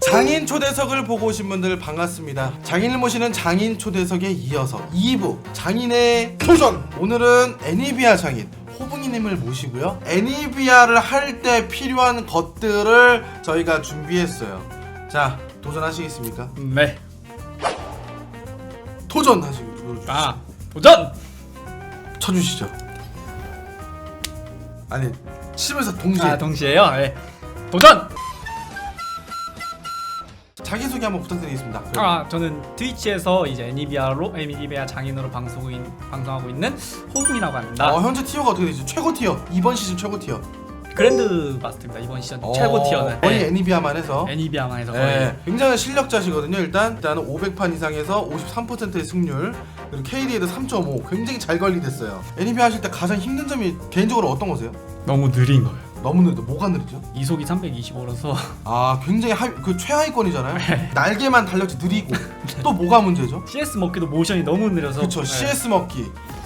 장인 초대석을 보고 오신 분들 반갑습니다. 장인을 모시는 장인 초대석에 이어서 2부 장인의 도전! 오늘은 애니비아 장인 호붕이님을 모시고요. 애니비아를 할 때 필요한 것들을 저희가 준비했어요. 자, 도전하시겠습니까? 네. 도전 하시고 아 도전. 쳐주시죠. 아니 치면서 동시에 아 동시에요. 네. 도전. 자기 소개 한번 부탁드리겠습니다. 아 저는 트위치에서 이제 애니비아로 애니비아 장인으로 있, 방송하고 있는 호붕이라고 합니다. 어, 현재 티어가 어떻게 되죠? 최고 티어 이번 시즌 최고 티어. 그랜드 마스터입니다. 이번 시즌 최고 티어는 거의 네. 애니비아만 해서 애니비아만 해서 거의. 네, 굉장히 실력자시거든요. 일단 일단은 500판 이상에서 53%의 승률 그리고 KD에도 3.5 굉장히 잘 관리됐어요. 애니비아 하실 때 가장 힘든 점이 개인적으로 어떤 거세요? 너무 느린 거예요. 너무 느리다. 뭐가 느리죠? 이속이 325라서 아 굉장히 하, 그 최하위권이잖아요. 네. 날개만 달렸지 느리고 또 뭐가 문제죠? CS 먹기도 모션이 너무 느려서. 그렇죠. 네. CS 먹기.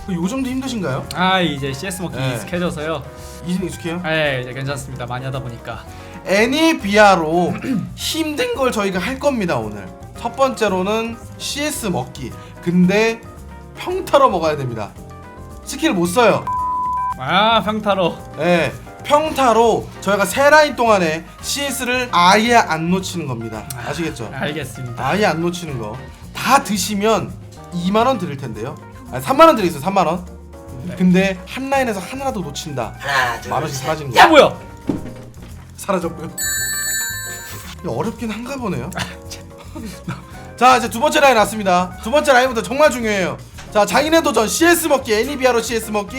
요즘도 힘드신가요? 아 이제 CS 먹기 네. 익숙해져서요. 이제 익숙해요? 네 이제 괜찮습니다. 많이 하다 보니까. 애니비아로 힘든 걸 저희가 할 겁니다 오늘 첫 번째로는 CS 먹기 근데 평타로 먹어야 됩니다 스킬 못 써요 아 평타로. 예 평타로 저희가 세 라인 동안에 CS를 아예 안 놓치는 겁니다 아시겠죠? 알겠습니다. 아예 안 놓치는 거 다 드시면 2만 원 드릴 텐데요 아니 3만원 드리겠어요 3만원 네. 근데 한 라인에서 하나라도 놓친다 만원씩 사라지는 야 거예요 뭐야? 사라졌고요. 이거 어렵긴 한가 보네요. 자 이제 두 번째 라인 왔습니다. 두 번째 라인부터 정말 중요해요. 자 장인의 도전 CS 먹기 애니비아로 CS 먹기.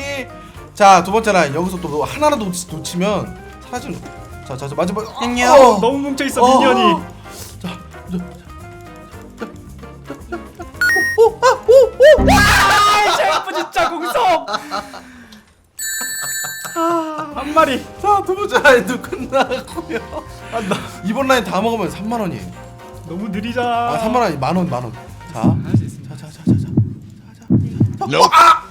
자 두 번째 라인 여기서 또 하나라도 놓치, 놓치면 사라지는 거. 자자 자, 마지막 안녕. 어! 너무 뭉쳐 있어 어! 미니언이. 자, 자, 자, 한 마리. 자, 두 번째 라인도 끝나고요. 아, 나 이번 라인 다 먹으면 3만 원이에요. 너무 느리잖아. 아, 3만 원이 만 원, 만 원. 자, 할 수 있습니다. 자, 자, 자, 자, 자, 자, 자. 어, 아!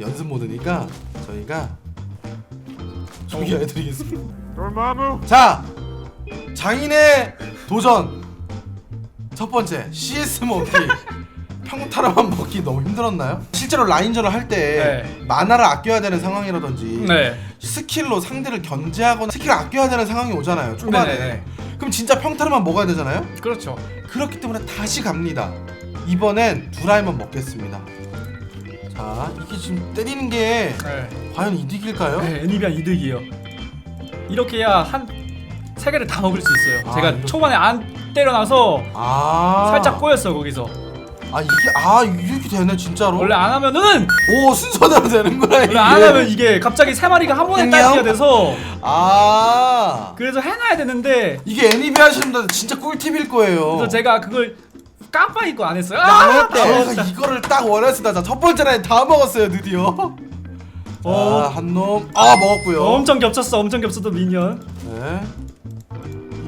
연습 모드니까 저희가 준비해드리겠습니다. 자, 장인의 도전 첫 번째 CS 먹기. 평타로만 먹기 너무 힘들었나요? 실제로 라인전을 할 때 네. 마나를 아껴야 되는 상황이라든지 네. 스킬로 상대를 견제하거나 스킬을 아껴야 되는 상황이 오잖아요 초반에 네네네. 그럼 진짜 평타로만 먹어야 되잖아요 그렇죠. 그렇기 때문에 다시 갑니다. 이번엔 두 라인만 먹겠습니다. 자, 이게 지금 때리는 게 네. 과연 이득일까요? 네, 애니비안 이득이에요. 이렇게 해야 한 세 개를 다 먹을 수 있어요. 아, 제가 이렇게. 초반에 안 때려놔서 아, 살짝 꼬였어 거기서. 아 이게 아 이렇게 되네 진짜로. 원래 안 하면은 오 순서대로 되는구나 이게. 원래 안 하면 이게 갑자기 세 마리가 한 번에 안녕? 딸기가 돼서 아 그래서 해놔야 되는데 이게 애니비 하시는 분들 진짜 꿀팁일 거예요. 그래서 제가 그걸 깜빡 잊고 안 했어요. 아, 아, 제가 이거를 딱 원했습니다. 자, 첫 번째 라인 다 먹었어요 드디어. 어. 자, 한 놈. 아 먹었고요. 엄청 겹쳤어. 엄청 겹쳤던 미니언. 네.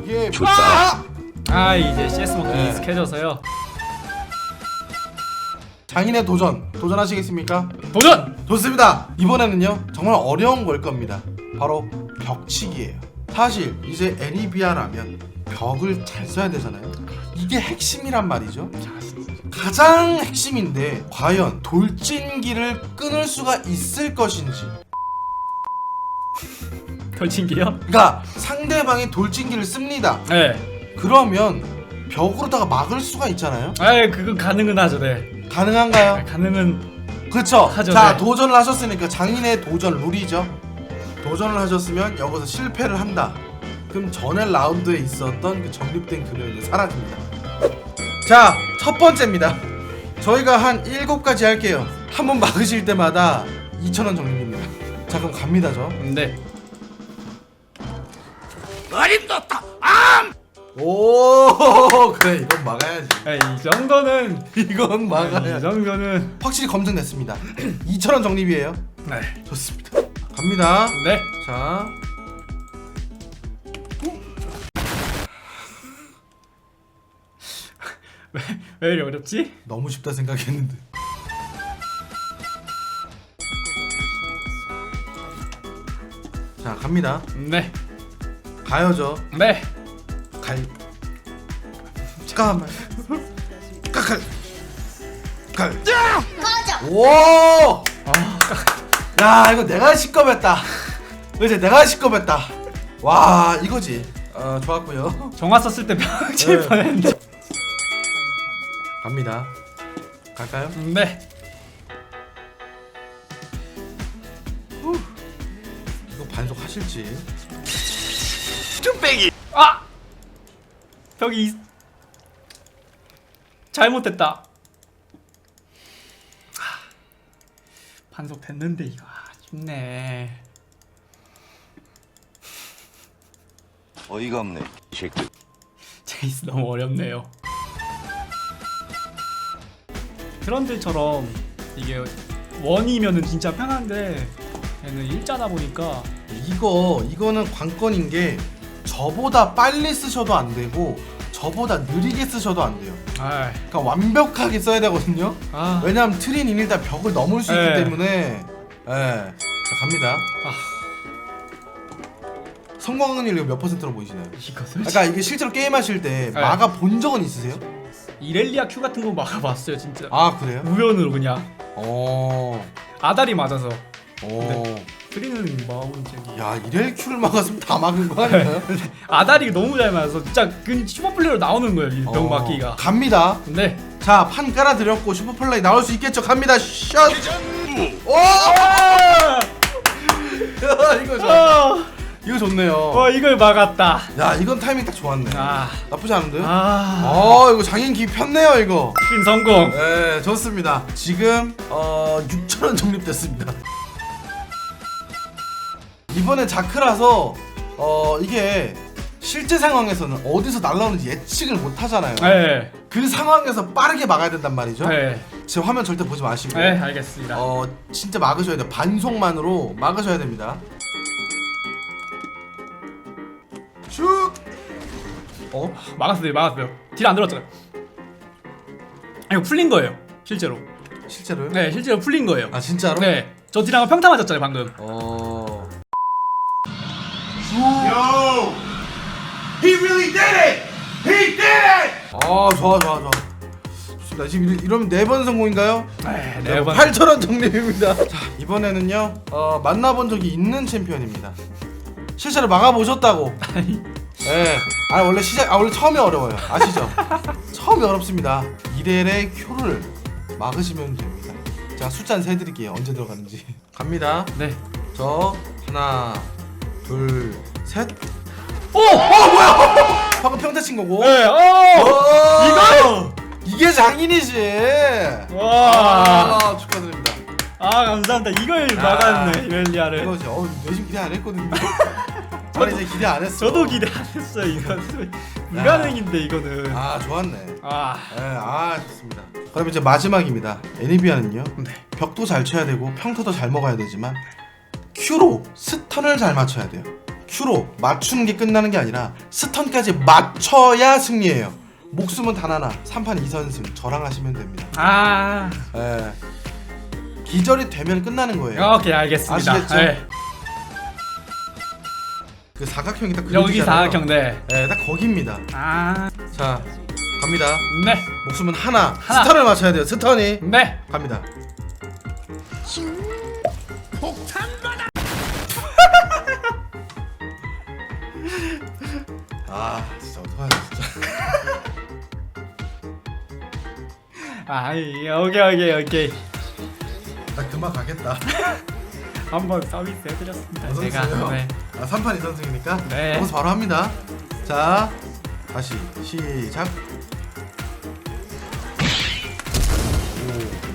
이게 아! 아 이제 CS 먹기 네. 익숙해져서요. 장인의 도전 도전하시겠습니까? 도전! 좋습니다. 이번에는요 정말 어려운 걸 겁니다. 바로 벽치기예요. 사실 이제 애니비아라면 벽을 잘 써야 되잖아요. 이게 핵심이란 말이죠. 가장 핵심인데 과연 돌진기를 끊을 수가 있을 것인지. 걸친기요? 그러니까 상대방이 돌진기를 씁니다. 네. 그러면 벽으로다가 막을 수가 있잖아요. 아 그건 가능은 하죠. 네. 가능한가요? 가능은 그렇죠. 하죠, 자 네. 도전을 하셨으니까 장인의 도전 룰이죠. 도전을 하셨으면 여기서 실패를 한다. 그럼 전에 라운드에 있었던 그 적립된 금액이 사라집니다. 자 첫 번째입니다. 저희가 한 일곱 가지 할게요. 한 번 막으실 때마다 2천 원 적립입니다. 자 그럼 갑니다 저. 네. 오 그래 이건 막아야지. 네, 이 정도는 이건 이 막아야지. 정도는 확실히 검증됐습니다. 2천 원 적립이에요. 네. 좋습니다. 갑니다. 네. 자. 왜 이리 어렵지? 너무 쉽다 생각했는데. 자 갑니다. 네, 가요죠. 네. 갈. 잠깐만. 까갈. 갈. 오! 야 이거 내가 시겁했다. 이제 내가 시겁했다. 와 이거지. 어 좋았고요. 정화 썼을 때 병칠 네. 뻔했는데. 갑니다. 갈까요? 네. 이거 반속 하실지. 아! 벽이 있- 잘못됐다. 하, 반속 됐는데 이거 아쉽네. 어이가 없네. 이 새끼. 제이스 너무 어렵네요. 트런들처럼 이게 원이면은 진짜 편한데 얘는 일자다 보니까 이거 이거는 관건인 게 저보다 빨리 쓰셔도 안 되고 저보다 느리게 쓰셔도 안 돼요. 아, 그러니까 완벽하게 써야 되거든요. 아, 왜냐하면 트린이 일단 벽을 넘을 수 있기 네. 때문에. 예. 자 갑니다. 아 성공 확률이 몇 퍼센트로 보이시나요? 이거 그러니까 이게 실제로 게임하실 때 네. 막아 본 적은 있으세요? 이렐리아 큐 같은 거 막아봤어요 진짜. 아 그래요? 우연으로 그냥 어. 아다리 맞아서 어. 트리는 마운 적이. 야 이렐 큐를 막았으면 다 막은 거 아닌가요? 아다리 너무 잘 맞아서 진짜 그 슈퍼플레이로 나오는 거예요 이병 어, 막기가. 갑니다. 근데 자 판 깔아드렸고 슈퍼플레이 나올 수 있겠죠? 갑니다. 샷. 오! 아! 이거 좋아. 어, 이거 좋네요. 어 이걸 막았다. 야 이건 타이밍 딱 좋았네. 아, 나쁘지 않은데요? 아, 어 이거 장인 기 폈네요 이거. 신 성공. 네 좋습니다. 지금 어 6천 원 적립됐습니다. 이번에 자크라서 어 이게 실제 상황에서는 어디서 날라오는지 예측을 못 하잖아요. 네, 그 상황에서 빠르게 막아야 된단 말이죠. 네, 지금 화면 절대 보지 마시고. 네, 알겠습니다. 어 진짜 막으셔야 돼요. 반속만으로 막으셔야 됩니다. 슛. 어? 막았어요, 막았어요. 딜 안 들었잖아요. 아, 이거 풀린 거예요, 실제로. 실제로요? 네, 실제로 풀린 거예요. 아 진짜로? 네, 저 딜하고 평타 맞았잖아요, 방금. 어. Yo! He really did it! He did it! 아 좋아 좋아 좋아. 좋습니다. 지금 이러- 이러면 네 번 성공인가요? 네, 네 번. 8천 원 적립입니다. 자 이번에는요 어, 만나본 적이 있는 챔피언입니다. 실제로 막아보셨다고. 네. 아 원래 시작 아 원래 처음이 어려워요. 아시죠? 처음이 어렵습니다. 이렐의 큐를 막으시면 됩니다. 제가 숫자는 세 드릴게요. 언제 들어가는지. 갑니다. 네. 저 하나 둘 셋. 오! 어 뭐야? 방금 평타 친 거고. 네, 어! 어, 이거! 이게 장인이지. 와! 아, 축하드립니다. 아, 감사합니다. 이걸 막았네, 이렐리아를. 이거지. 어, 내심 기대 안 했거든요. 저는 이제 기대 안 했어. 저도 기대 안 했어요, 이거는. 불가능인데, 이거는. 아, 좋았네. 아, 네, 아, 좋습니다. 그럼 이제 마지막입니다. 애니비아는요. 네. 벽도 잘 쳐야 되고 평타도 잘 먹어야 되지만 큐로 스턴을 잘 맞춰야 돼요. 큐로 맞추는 게 끝나는 게 아니라 스턴까지 맞춰야 승리예요. 목숨은 단 하나. 3판 2선승 저랑 하시면 됩니다. 아. 예. 기절이 되면 끝나는 거예요. 오케이, 알겠습니다. 아시겠죠? 네. 그 사각형이 딱 여기 그려지잖아요. 사각형, 네. 예, 딱 거기입니다. 아, 자, 갑니다. 네. 목숨은 하나. 하나. 스턴을 맞춰야 돼요. 스턴이. 네. 갑니다. 아, 진짜 어떡하냐 진짜. 아, 이- 오케이, 오케이, 오케이. 나 그만 가겠다. 한번 서비스 해드렸습니다. 어서 제가. 오세요. 네. 아, 3판 2선승이니까 네. 여기서 바로 합니다. 자, 다시 시작.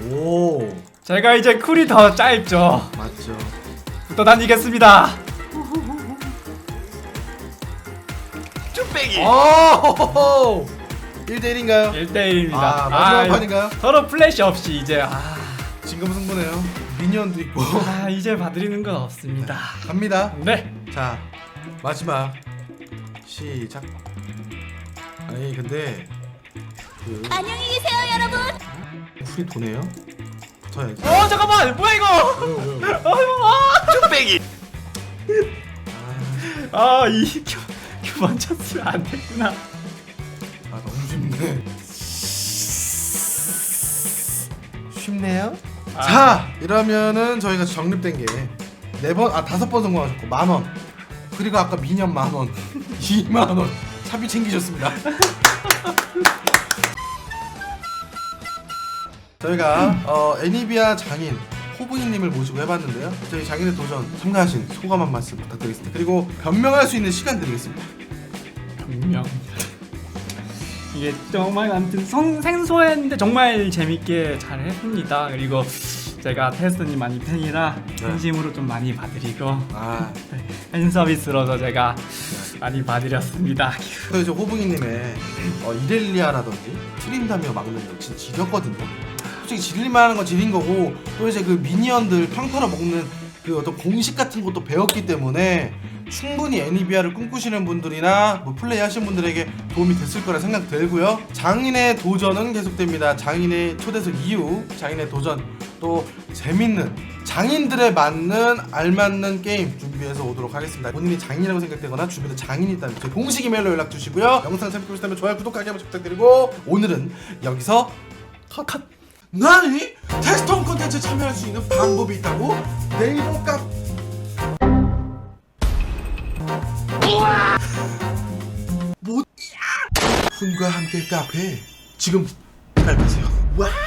오, 오 제가 이제 쿨이 더 짧죠. 맞죠. 붙어 다니겠습니다. 쭈빼기. 오, 1대1인가요? 1대1입니다. 아, 마지막 판인가요? 서로 플래시 없이 이제 아, 진금 승부네요. 미니언도 있고. 아 이제 봐드리는 건 없습니다. 갑니다. 네. 자, 마지막 시작. 아니 근데 안녕히 계세요, 여러분. 풀이 도네요. 붙어야지. 어 잠깐만 뭐야 이거 왜요 왜요? 쭈빼기 아 이 교만 쳤으면 안 됐구나 아 너무 쉽네. 쉽네요. 아. 자 이러면은 저희가 적립된 게 네 번 아 다섯 번 성공하셨고 만 원. 그리고 아까 미년 만 원, 2만 원 차비 챙기셨습니다. 저희가 어, 애니비아 장인 호부이님을 모시고 해봤는데요. 저희 장인의 도전 참가하신 소감 한 말씀 부탁드리겠습니다. 그리고 변명할 수 있는 시간 드리겠습니다. 분명 이게 정말 아무튼 성, 생소했는데 정말 재밌게 잘 했습니다. 그리고 제가 테스트님 많이 팬이라 팬심으로 좀 많이 봐드리고 아, 팬 서비스로서 제가 많이 봐드렸습니다. 또 이제 호붕이님의 어, 이렐리아라든지 트림다미어 막는 거 진짜 지렸거든요. 솔직히 지릴만한 건 지린 거고 또 이제 그 미니언들 평타로 먹는 그 어떤 공식 같은 것도 배웠기 때문에 충분히 애니비아를 꿈꾸시는 분들이나 뭐 플레이 하시는 분들에게 도움이 됐을 거라 생각 들고요. 장인의 도전은 계속됩니다. 장인의 초대석 이후 장인의 도전 또 재밌는 장인들에 맞는 알맞는 게임 준비해서 오도록 하겠습니다. 본인이 장인이라고 생각되거나 주변에 장인이 있다면 제 공식 이메일로 연락 주시고요. 영상 재밌게 보셨다면 좋아요, 구독하기 한번 부탁드리고 오늘은 여기서 컷. 컷. 나니? 테스트홈 콘텐츠 참여할 수 있는 방법이 있다고? 네이버 카 뭐? 훈과 함께 카페 지금 가입하세요. 와!